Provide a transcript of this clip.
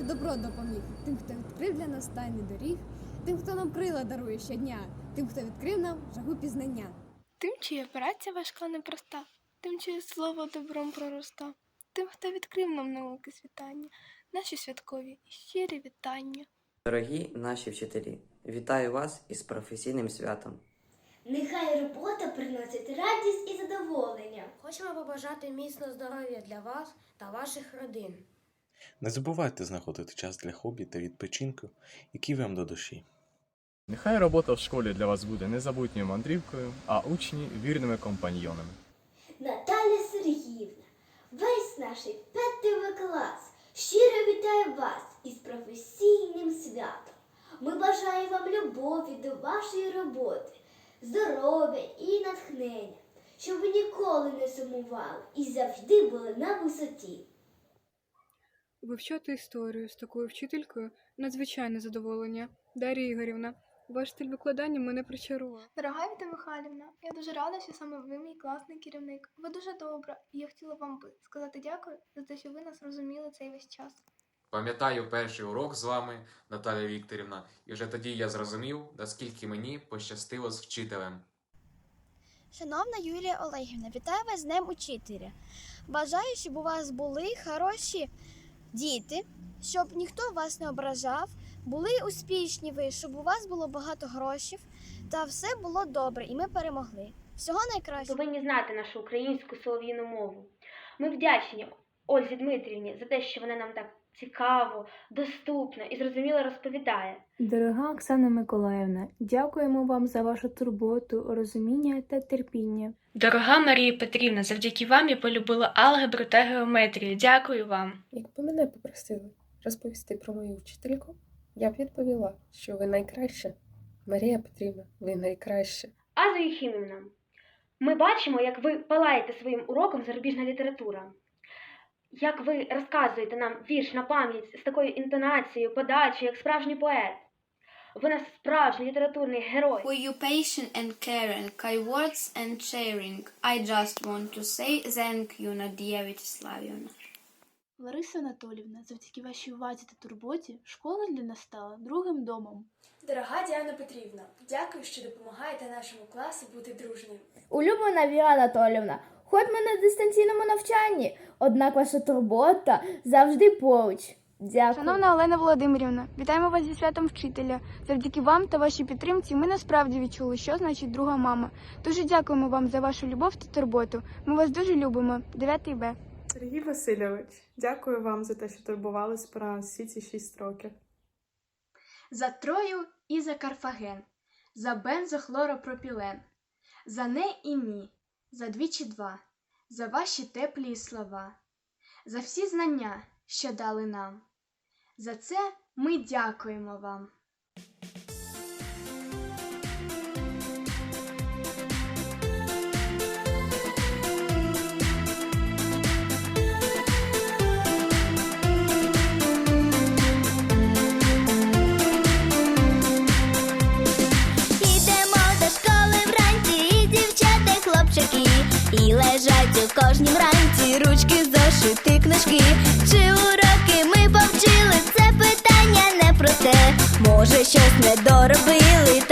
ти добро допоміг, тим, хто відкрив для нас тайни доріг, тим, хто нам крила дарує щодня, тим, хто відкрив нам жагу пізнання. Тим, чия праця важка непроста, тим, чиє слово добром пророста, тим, хто відкрив нам науки світання, наші святкові і щирі вітання. Дорогі наші вчителі, вітаю вас із професійним святом. Нехай робота приносить радість і задоволення. Хочемо побажати міцного здоров'я для вас та ваших родин. Не забувайте знаходити час для хобі та відпочинку, які вам до душі. Нехай робота в школі для вас буде незабутньою мандрівкою, а учні вірними компаньйонами. Наталя Сергіївна, весь наш п'ятий клас щиро вітає вас із професійним святом. Ми бажаємо вам любові до вашої роботи, здоров'я і натхнення, щоб ви ніколи не сумували і завжди були на висоті. Вивчати історію з такою вчителькою надзвичайне задоволення. Дар'я Ігорівна, ваш стиль викладання мене причарував. Дорога Віта Михайлівна, я дуже рада, що саме ви мій класний керівник. Ви дуже добра, і я хотіла вам би сказати дякую за те, що ви нас розуміли цей весь час. Пам'ятаю перший урок з вами, Наталя Вікторівна, і вже тоді я зрозумів, наскільки мені пощастило з вчителем. Шановна Юлія Олегівна, вітаю вас з Днем Учителя. Бажаю, щоб у вас були хороші діти, щоб ніхто вас не ображав, були успішні ви, щоб у вас було багато грошей та все було добре, і ми перемогли. Всього найкращого. повинні знати нашу українську солов'їну мову. Ми вдячні Ользі Дмитрівні за те, що вона нам так цікаво, доступно і зрозуміло розповідає. Дорога Оксана Миколаївна, дякуємо вам за вашу турботу, розуміння та терпіння. Дорога Марія Петрівна, завдяки вам я полюбила алгебру та геометрію. Дякую вам. Якби мене попросили розповісти про мою вчительку, я б відповіла, що ви найкраща. Марія Петрівна, ви найкраща. Аза Єхімівна, ми бачимо, як ви палаєте своїм уроком зарубіжна література. Як ви розказуєте нам вірш на пам'ять з такою інтонацією, подачею, як справжній поет. Ви нас справжній літературний герой. For your patient and caring, kind words and sharing, I just want to say thank you, Надія Вячеславівна. Лариса Анатолівна, завдяки вашій увазі та турботі, школа для нас стала другим домом. Дорога Діана Петрівна, дякую, що допомагаєте нашому класу бути дружним. Улюблена Віра Анатолівна, хоч ми на дистанційному навчанні, однак ваша турбота завжди поруч. Дякую. Шановна Олена Володимирівна, вітаємо вас зі святом вчителя. Завдяки вам та вашій підтримці ми насправді відчули, що значить друга мама. Дуже дякуємо вам за вашу любов та турботу. Ми вас дуже любимо. 9 Б. Сергій Васильович, дякую вам за те, що турбувались про нас всі ці шість років. За Трою і за Карфаген, за бензохлоропропілен, за не і ні, за двічі два, за ваші теплі слова, за всі знання, що дали нам. За це ми дякуємо вам. Лежать у кожнім ранці ручки, зошити, книжки. Чи уроки ми повчили? Це питання непросте. Може, щось не доробили,